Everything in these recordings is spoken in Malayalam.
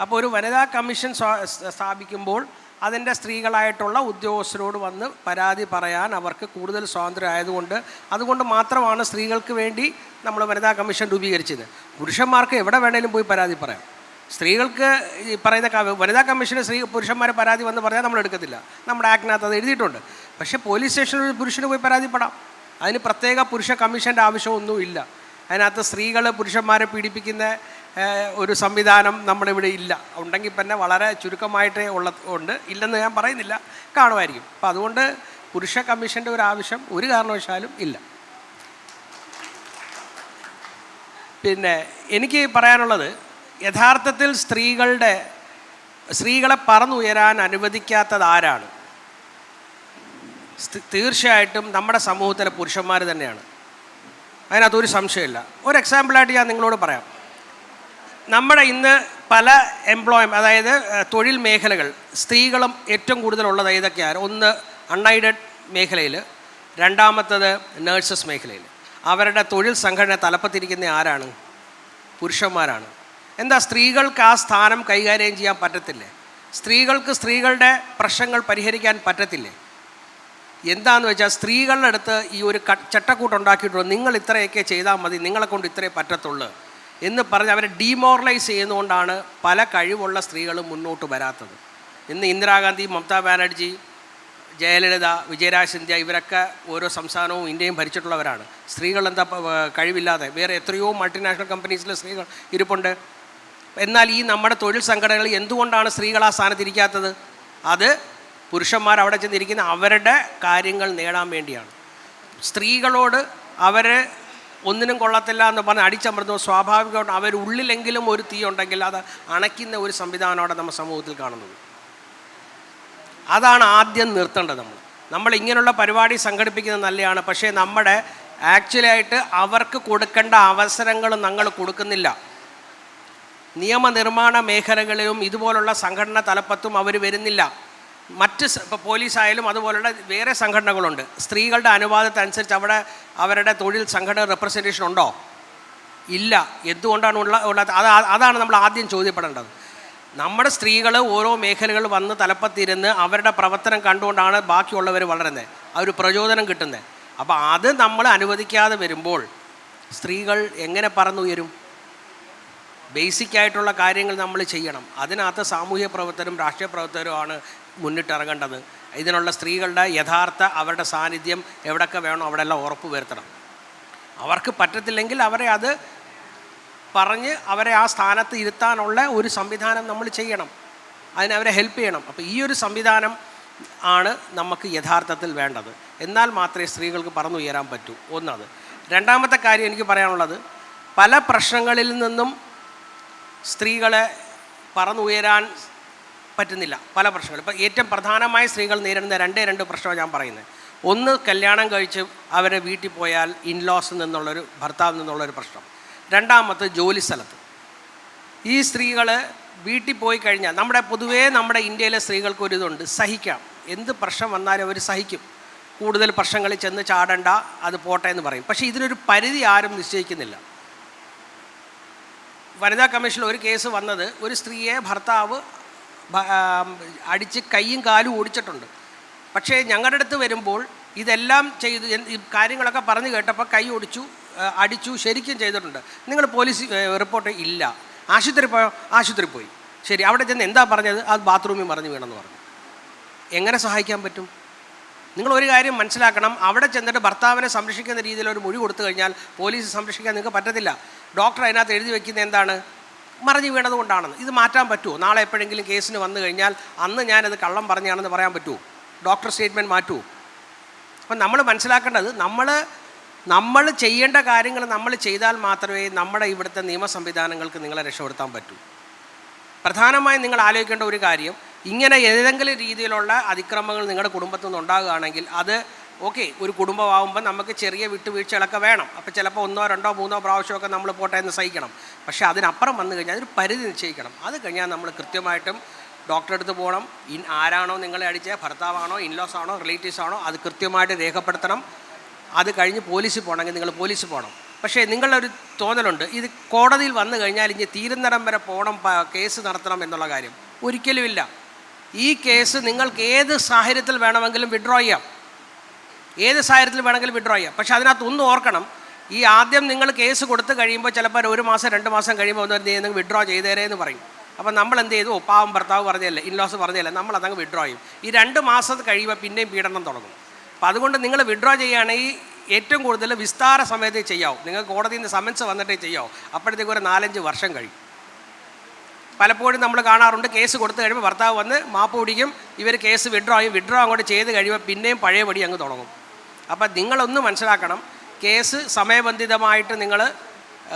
അപ്പോൾ ഒരു വനിതാ കമ്മീഷൻ സ്ഥാപിക്കുമ്പോൾ അതിന്റെ സ്ത്രീകളായിട്ടുള്ള ഉദ്യോഗസ്ഥരോട് വന്ന് പരാതി പറയാൻ അവർക്ക് കൂടുതൽ സ്വാതന്ത്ര്യം ആയതുകൊണ്ട് അതുകൊണ്ട് മാത്രമാണ് സ്ത്രീകൾക്ക് വേണ്ടി നമ്മൾ വനിതാ കമ്മീഷൻ രൂപീകരിച്ചത്. പുരുഷന്മാർക്ക് എവിടെ വേണേലും പോയി പരാതി പറയാം. സ്ത്രീകൾക്ക് ഈ പറയുന്ന വനിതാ കമ്മീഷന് സ്ത്രീ പുരുഷന്മാരെ പരാതി വന്ന് പറഞ്ഞാൽ നമ്മൾ എടുക്കത്തില്ല. നമ്മുടെ ആക്ടിനകത്ത് അത് എഴുതിയിട്ടുണ്ട്. പക്ഷേ പോലീസ് സ്റ്റേഷനിൽ ഒരു പുരുഷന് പോയി പരാതിപ്പെടാം. അതിന് പ്രത്യേക പുരുഷ കമ്മീഷന്റെ ആവശ്യമൊന്നുമില്ല. അതിനകത്ത് സ്ത്രീകൾ പുരുഷന്മാരെ പീഡിപ്പിക്കുന്ന ഒരു സംവിധാനം നമ്മളിവിടെ ഇല്ല. ഉണ്ടെങ്കിൽ തന്നെ വളരെ ചുരുക്കമായിട്ടേ ഉള്ള ഉണ്ട്. ഇല്ലെന്ന് ഞാൻ പറയുന്നില്ല. കാണുമായിരിക്കും. അപ്പോൾ അതുകൊണ്ട് പുരുഷ കമ്മീഷന്റെ ഒരു ആവശ്യം ഒരു കാരണവശാലും ഇല്ല. പിന്നെ എനിക്ക് പറയാനുള്ളത് യഥാർത്ഥത്തിൽ സ്ത്രീകളുടെ സ്ത്രീകളെ പറന്നുയരാൻ അനുവദിക്കാത്തത് ആരാണ്? തീർച്ചയായിട്ടും നമ്മുടെ സമൂഹത്തിലെ പുരുഷന്മാർ തന്നെയാണ്. അതിനകത്തൊരു സംശയമില്ല. ഒരു എക്സാമ്പിളായിട്ട് ഞാൻ നിങ്ങളോട് പറയാം. നമ്മുടെ ഇന്ന് പല എംപ്ലോയം അതായത് തൊഴിൽ മേഖലകൾ സ്ത്രീകളും ഏറ്റവും കൂടുതലുള്ളത് ഏതൊക്കെയാണ്? ഒന്ന് അൺഎയ്ഡഡ് മേഖലയിൽ രണ്ടാമത്തത് നേഴ്സസ് മേഖലയിൽ അവരുടെ തൊഴിൽ സംഘടന തലപ്പത്തിരിക്കുന്ന ആരാണ്? പുരുഷന്മാരാണ്. എന്താ സ്ത്രീകൾക്ക് ആ സ്ഥാനം കൈകാര്യം ചെയ്യാൻ പറ്റത്തില്ലേ? സ്ത്രീകൾക്ക് സ്ത്രീകളുടെ പ്രശ്നങ്ങൾ പരിഹരിക്കാൻ പറ്റത്തില്ലേ? എന്താന്ന് വെച്ചാൽ സ്ത്രീകളുടെ അടുത്ത് ഈ ഒരു ക ചട്ടക്കൂട്ട് നിങ്ങൾ ഇത്രയൊക്കെ ചെയ്താൽ മതി നിങ്ങളെ കൊണ്ട് ഇത്രേ പറ്റത്തുള്ളൂ. എന്ന് പറഞ്ഞ് അവരെ ഡീമോറലൈസ് ചെയ്യുന്നതുകൊണ്ടാണ് പല കഴിവുള്ള സ്ത്രീകളും മുന്നോട്ട് വരാത്തത്. ഇന്ന് ഇന്ദിരാഗാന്ധി മമതാ ബാനർജി ജയലളിത വിജയരാജ് ഇവരൊക്കെ ഓരോ സംസ്ഥാനവും ഇന്ത്യയും ഭരിച്ചിട്ടുള്ളവരാണ്. സ്ത്രീകൾ എന്താ കഴിവില്ലാതെ. വേറെ എത്രയോ മൾട്ടിനാഷണൽ കമ്പനീസിലെ സ്ത്രീകൾ ഇരിപ്പുണ്ട്. എന്നാൽ ഈ നമ്മുടെ തൊഴിൽ സംഘടനകൾ എന്തുകൊണ്ടാണ് സ്ത്രീകൾ ആ സ്ഥാനത്തിരിക്കാത്തത് അത് പുരുഷന്മാർ അവിടെ ചെന്നിരിക്കുന്ന അവരുടെ കാര്യങ്ങൾ നേടാൻ വേണ്ടിയാണ്. സ്ത്രീകളോട് അവർ ഒന്നിനും കൊള്ളത്തില്ല എന്ന് പറഞ്ഞ് അടിച്ചമർന്നു. സ്വാഭാവികമായിട്ട് അവരുള്ളിലെങ്കിലും ഒരു തീ ഉണ്ടെങ്കിൽ അത് അണയ്ക്കുന്ന ഒരു സംവിധാനമാണ് നമ്മൾ സമൂഹത്തിൽ കാണുന്നത്. അതാണ് ആദ്യം നിർത്തേണ്ടത് നമ്മൾ. നമ്മൾ ഇങ്ങനെയുള്ള പരിപാടി സംഘടിപ്പിക്കുന്നത് നല്ലതാണ് പക്ഷേ നമ്മുടെ ആക്ച്വലായിട്ട് അവർക്ക് കൊടുക്കേണ്ട അവസരങ്ങൾ ഞങ്ങൾ കൊടുക്കുന്നില്ല. നിയമനിർമ്മാണ മേഖലകളിലും ഇതുപോലുള്ള സംഘടന തലപ്പത്തും അവർ വരുന്നില്ല. മറ്റ് ഇപ്പോൾ പോലീസായാലും അതുപോലുള്ള വേറെ സംഘടനകളുണ്ട്. സ്ത്രീകളുടെ അനുവാദത്തനുസരിച്ച് അവിടെ അവരുടെ തൊഴിൽ സംഘടന റെപ്രസെന്റേഷൻ ഉണ്ടോ? ഇല്ല. എന്തുകൊണ്ടാണ് ഉള്ള ഉള്ളത്? അത് അതാണ് നമ്മൾ ആദ്യം ചോദ്യപ്പെടേണ്ടത്. നമ്മുടെ സ്ത്രീകൾ ഓരോ മേഖലകൾ വന്ന് തലപ്പത്തിരുന്ന് അവരുടെ പ്രവർത്തനം കണ്ടുകൊണ്ടാണ് ബാക്കിയുള്ളവർ വളരുന്നത്. ഒരു പ്രചോദനം കിട്ടുന്നത്. അപ്പോൾ അത് നമ്മൾ അനുവദിക്കാതെ വരുമ്പോൾ സ്ത്രീകൾ എങ്ങനെ പറന്നുയരും? ബേസിക് ആയിട്ടുള്ള കാര്യങ്ങൾ നമ്മൾ ചെയ്യണം. അതിനകത്ത് സാമൂഹ്യ പ്രവർത്തനം രാഷ്ട്രീയ പ്രവർത്തനവുമാണ് മുന്നിട്ടിറങ്ങേണ്ടത്. ഇതിനുള്ള സ്ത്രീകളുടെ യഥാർത്ഥ അവരുടെ സാന്നിധ്യം എവിടെയൊക്കെ വേണോ അവിടെയെല്ലാം ഉറപ്പ് വരുത്തണം. അവർക്ക് പറ്റത്തില്ലെങ്കിൽ അവരെ അത് പറഞ്ഞ് അവരെ ആ സ്ഥാനത്ത് ഇരുത്താനുള്ള ഒരു സംവിധാനം നമ്മൾ ചെയ്യണം. അതിനവരെ ഹെൽപ്പ് ചെയ്യണം. അപ്പോൾ ഈ ഒരു സംവിധാനം ആണ് നമുക്ക് യഥാർത്ഥത്തിൽ വേണ്ടത്. എന്നാൽ മാത്രമേ സ്ത്രീകൾക്ക് പറന്നുയരാൻ പറ്റൂ. ഒന്നത്. രണ്ടാമത്തെ കാര്യം എനിക്ക് പറയാനുള്ളത്. പല പ്രശ്നങ്ങളിൽ നിന്നും സ്ത്രീകളെ പറന്നുയരാൻ പറ്റുന്നില്ല. പല പ്രശ്നങ്ങൾ ഇപ്പോൾ ഏറ്റവും പ്രധാനമായ സ്ത്രീകൾ നേരിടുന്ന രണ്ടേ രണ്ട് പ്രശ്നമാണ് ഞാൻ പറയുന്നത്. ഒന്ന് കല്യാണം കഴിച്ച് അവരെ വീട്ടിൽ പോയാൽ ഇൻലോസിൽ നിന്നുള്ളൊരു ഭർത്താവിൽ നിന്നുള്ളൊരു പ്രശ്നം. രണ്ടാമത്തെ ജോലി സ്ഥലത്ത്. ഈ സ്ത്രീകൾ വീട്ടിൽ പോയി കഴിഞ്ഞാൽ നമ്മുടെ പൊതുവേ നമ്മുടെ ഇന്ത്യയിലെ സ്ത്രീകൾക്ക് ഒരു ഇതുണ്ട്. സഹിക്കാം. എന്ത് പ്രശ്നം വന്നാലും അവർ സഹിക്കും. കൂടുതൽ പ്രശ്നങ്ങളിൽ ചെന്ന് ചാടണ്ട അത് പോട്ടെ എന്ന് പറയും. പക്ഷേ ഇതിനൊരു പരിധി ആരും നിശ്ചയിക്കുന്നില്ല. വനിതാ കമ്മീഷനിൽ ഒരു കേസ് വന്നത് ഒരു സ്ത്രീയെ ഭർത്താവ് അടിച്ച് കൈയും കാലും ഓടിച്ചിട്ടുണ്ട്. പക്ഷേ ഞങ്ങളുടെ അടുത്ത് വരുമ്പോൾ ഇതെല്ലാം ചെയ്ത് കാര്യങ്ങളൊക്കെ പറഞ്ഞു കേട്ടപ്പോൾ കൈ ഓടിച്ചു അടിച്ചു ശരിക്കും ചെയ്തിട്ടുണ്ട്. നിങ്ങൾ പോലീസ് റിപ്പോർട്ട് ഇല്ല. ആശുപത്രി പോയോ? ആശുപത്രി പോയി. ശരി അവിടെ ചെന്ന് എന്താ പറഞ്ഞത്? അത് ബാത്റൂമിൽ മറിഞ്ഞു വീണെന്ന് പറഞ്ഞു. എങ്ങനെ സഹായിക്കാൻ പറ്റും? നിങ്ങൾ ഒരു കാര്യം മനസ്സിലാക്കണം. അവിടെ ചെന്നിട്ട് ഭർത്താവിനെ സംരക്ഷിക്കുന്ന രീതിയിൽ ഒരു മൊഴി കൊടുത്തു കഴിഞ്ഞാൽ പോലീസ് സംരക്ഷിക്കാൻ നിങ്ങൾക്ക് പറ്റത്തില്ല. ഡോക്ടർ അതിനകത്ത് എഴുതി വെക്കുന്നത് എന്താണ്? മറിഞ്ഞു വീണത് കൊണ്ടാണെന്ന്. ഇത് മാറ്റാൻ പറ്റുമോ നാളെ എപ്പോഴെങ്കിലും കേസിന് വന്നു കഴിഞ്ഞാൽ അന്ന് ഞാനത് കള്ളം പറഞ്ഞാണെന്ന് പറയാൻ പറ്റുമോ ഡോക്ടർ സ്റ്റേറ്റ്മെന്റ് മാറ്റുമോ അപ്പം നമ്മൾ മനസ്സിലാക്കേണ്ടത് നമ്മൾ നമ്മൾ ചെയ്യേണ്ട കാര്യങ്ങൾ നമ്മൾ ചെയ്താൽ മാത്രമേ നമ്മുടെ ഇവിടുത്തെ നിയമ സംവിധാനങ്ങൾക്ക് നിങ്ങളെ രക്ഷപ്പെടുത്താൻ പറ്റൂ. പ്രധാനമായും നിങ്ങൾ ആലോചിക്കേണ്ട ഒരു കാര്യം ഇങ്ങനെ ഏതെങ്കിലും രീതിയിലുള്ള അതിക്രമങ്ങൾ നിങ്ങളുടെ കുടുംബത്തിൽ നിന്ന് ഉണ്ടാകുകയാണെങ്കിൽ അത് ഓക്കെ ഒരു കുടുംബമാകുമ്പോൾ നമുക്ക് ചെറിയ വിട്ടുവീഴ്ചകളൊക്കെ വേണം. അപ്പോൾ ചിലപ്പോൾ ഒന്നോ രണ്ടോ മൂന്നോ പ്രാവശ്യമൊക്കെ നമ്മൾ പോട്ടെ എന്ന് സഹിക്കണം. പക്ഷേ അതിനപ്പുറം വന്നു കഴിഞ്ഞാൽ അതൊരു പരിധി നിശ്ചയിക്കണം. അത് കഴിഞ്ഞാൽ നമ്മൾ കൃത്യമായിട്ടും ഡോക്ടറെ അടുത്ത് പോകണം. ഇൻ ആരാണോ നിങ്ങളെ അടിച്ച ഭർത്താവാണോ ഇൻലോസ് ആണോ റിലേറ്റീവ്സ് ആണോ അത് കൃത്യമായിട്ട് രേഖപ്പെടുത്തണം. അത് കഴിഞ്ഞ് പോലീസിൽ പോകണമെങ്കിൽ നിങ്ങൾ പോലീസിൽ പോകണം. പക്ഷേ നിങ്ങളൊരു തോന്നലുണ്ട്. ഇത് കോടതിയിൽ വന്നു കഴിഞ്ഞാൽ ഇനി തീരുന്നിടം വരെ പോകണം കേസ് നടത്തണം എന്നുള്ള കാര്യം. ഒരിക്കലുമില്ല ഈ കേസ് നിങ്ങൾക്ക് ഏത് സാഹചര്യത്തിൽ വേണമെങ്കിലും വിഡ്രോ ചെയ്യാം. ഏത് സാഹചര്യത്തിൽ വേണമെങ്കിലും വിഡ്രോ ചെയ്യാം. പക്ഷേ അതിനകത്ത് ഒന്ന് ഓർക്കണം ഈ ആദ്യം നിങ്ങൾ കേസ് കൊടുത്ത് കഴിയുമ്പോൾ ചിലപ്പോൾ ഒരു മാസം രണ്ട് മാസം കഴിയുമ്പോൾ ഒന്ന് എന്ത് ചെയ്യുന്നത് വിഡ്രോ ചെയ്തേരേ എന്ന് പറയും. അപ്പോൾ നമ്മൾ എന്ത് ചെയ്തു? പാവം ഭർത്താവ് പറഞ്ഞല്ലേ ഇൻലോസ് പറഞ്ഞല്ലേ നമ്മൾ അതങ്ങ് വിഡ്രോ ചെയ്യും. ഈ രണ്ട് മാസം കഴിയുമ്പോൾ പിന്നെയും പീഡനം തുടങ്ങും. അപ്പോൾ അതുകൊണ്ട് നിങ്ങൾ വിഡ്രോ ചെയ്യുകയാണെങ്കിൽ ഏറ്റവും കൂടുതൽ വിസ്താര സമയത്തേ ചെയ്യാവും. നിങ്ങൾ കോടതിയിൽ നിന്ന് സമൻസ് വന്നിട്ടേ ചെയ്യാവും. അപ്പോഴത്തേക്ക് ഒരു നാലഞ്ച് വർഷം കഴിയും. പലപ്പോഴും നമ്മൾ കാണാറുണ്ട് കേസ് കൊടുത്തു കഴിയുമ്പോൾ ഭർത്താവ് വന്ന് മാപ്പ് പിടിക്കും ഇവർ കേസ് വിഡ്രോ ചെയ്യും. വിഡ്രോ അങ്ങോട്ട് ചെയ്ത് കഴിയുമ്പോൾ പിന്നെയും പഴയപടി അങ്ങ് തുടങ്ങും. അപ്പം നിങ്ങളൊന്ന് മനസ്സിലാക്കണം. കേസ് സമയബന്ധിതമായിട്ട് നിങ്ങൾ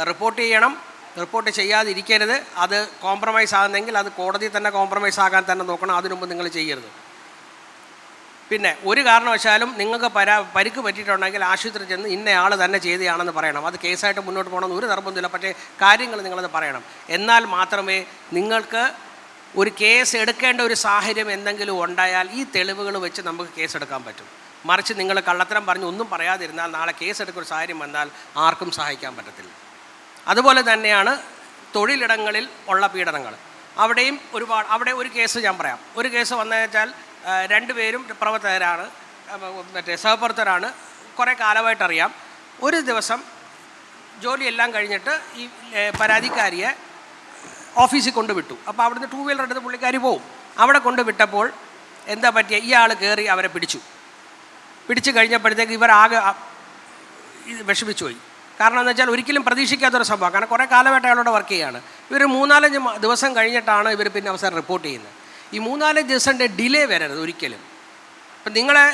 റിപ്പോർട്ട് ചെയ്യണം. റിപ്പോർട്ട് ചെയ്യാതിരിക്കരുത്. അത് കോംപ്രമൈസ് ആകുന്നെങ്കിൽ അത് കോടതി തന്നെ കോംപ്രമൈസ് ആകാൻ തന്നെ നോക്കണം. അതിനുമുമ്പ് നിങ്ങൾ ചെയ്യരുത്. പിന്നെ ഒരു കാരണവശാലും നിങ്ങൾക്ക് പരാ പരിക്ക് പറ്റിയിട്ടുണ്ടെങ്കിൽ ആശുപത്രി ചെന്ന് ഇന്ന ആൾ തന്നെ ചെയ്തതാണെന്ന് പറയണം. അത് കേസായിട്ട് മുന്നോട്ട് പോകണമെന്ന് ഒരു നിർബന്ധമില്ല പക്ഷേ കാര്യങ്ങൾ നിങ്ങളത് പറയണം. എന്നാൽ മാത്രമേ നിങ്ങൾക്ക് ഒരു കേസ് എടുക്കേണ്ട ഒരു സാഹചര്യം എന്തെങ്കിലും ഉണ്ടായാൽ ഈ തെളിവുകൾ വെച്ച് നമുക്ക് കേസെടുക്കാൻ പറ്റും. മറിച്ച് നിങ്ങൾ കള്ളത്തരം പറഞ്ഞ് ഒന്നും പറയാതിരുന്നാൽ നാളെ കേസെടുക്കൊരു സാഹചര്യം വന്നാൽ ആർക്കും സഹായിക്കാൻ പറ്റത്തില്ല. അതുപോലെ തന്നെയാണ് തൊഴിലിടങ്ങളിൽ ഉള്ള പീഡനങ്ങൾ. അവിടെയും ഒരുപാട് അവിടെ ഒരു കേസ് ഞാൻ പറയാം. ഒരു കേസ് വന്നതെന്ന് വെച്ചാൽ രണ്ടുപേരും പ്രവർത്തകരാണ് മറ്റേ സഹപ്രവർത്തകരാണ് കുറേ കാലമായിട്ടറിയാം ഒരു ദിവസം ജോലിയെല്ലാം കഴിഞ്ഞിട്ട് ഈ പരാതിക്കാരിയെ ഓഫീസിൽ കൊണ്ടുവിട്ടു അപ്പോൾ അവിടുന്ന് ടൂ വീലർ എടുത്ത് പുള്ളിക്കാരി പോവും. അവിടെ കൊണ്ടുവിട്ടപ്പോൾ എന്താ പറ്റിയ ഇയാൾ കയറി അവരെ പിടിച്ചു. പിടിച്ചു കഴിഞ്ഞപ്പോഴത്തേക്ക് ഇവർ ആകെ ഇത് വിഷമിച്ചു പോയി. കാരണം എന്ന് വെച്ചാൽ ഒരിക്കലും പ്രതീക്ഷിക്കാത്തൊരു സംഭവം. കാരണം കുറേ കാലമായിട്ട് അയാളോട് വർക്ക് ചെയ്യുകയാണ് ഇവർ മൂന്നാലഞ്ച് ദിവസം കഴിഞ്ഞിട്ടാണ് ഇവർ പിന്നെ അവസാനം റിപ്പോർട്ട് ചെയ്യുന്നത്. ഈ മൂന്നാലഞ്ച് ദിവസത്തെ ഡിലേ വരരുത് ഒരിക്കലും. അപ്പം നിങ്ങളെ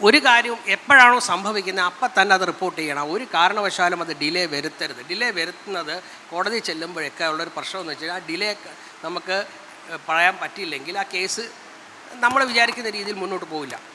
ഒരു കാര്യം എപ്പോഴാണോ സംഭവിക്കുന്നത് അപ്പം തന്നെ അത് റിപ്പോർട്ട് ചെയ്യണം. ഒരു കാരണവശാലും അത് ഡിലേ വരുത്തരുത്. ഡിലേ വരുത്തുന്നത് കോടതി ചെല്ലുമ്പോഴൊക്കെ ഉള്ളൊരു പ്രശ്നമെന്ന് വെച്ചാൽ ആ ഡിലേ നമുക്ക് പറയാൻ പറ്റിയില്ലെങ്കിൽ ആ കേസ് നമ്മൾ വിചാരിക്കുന്ന രീതിയിൽ മുന്നോട്ട് പോവില്ല.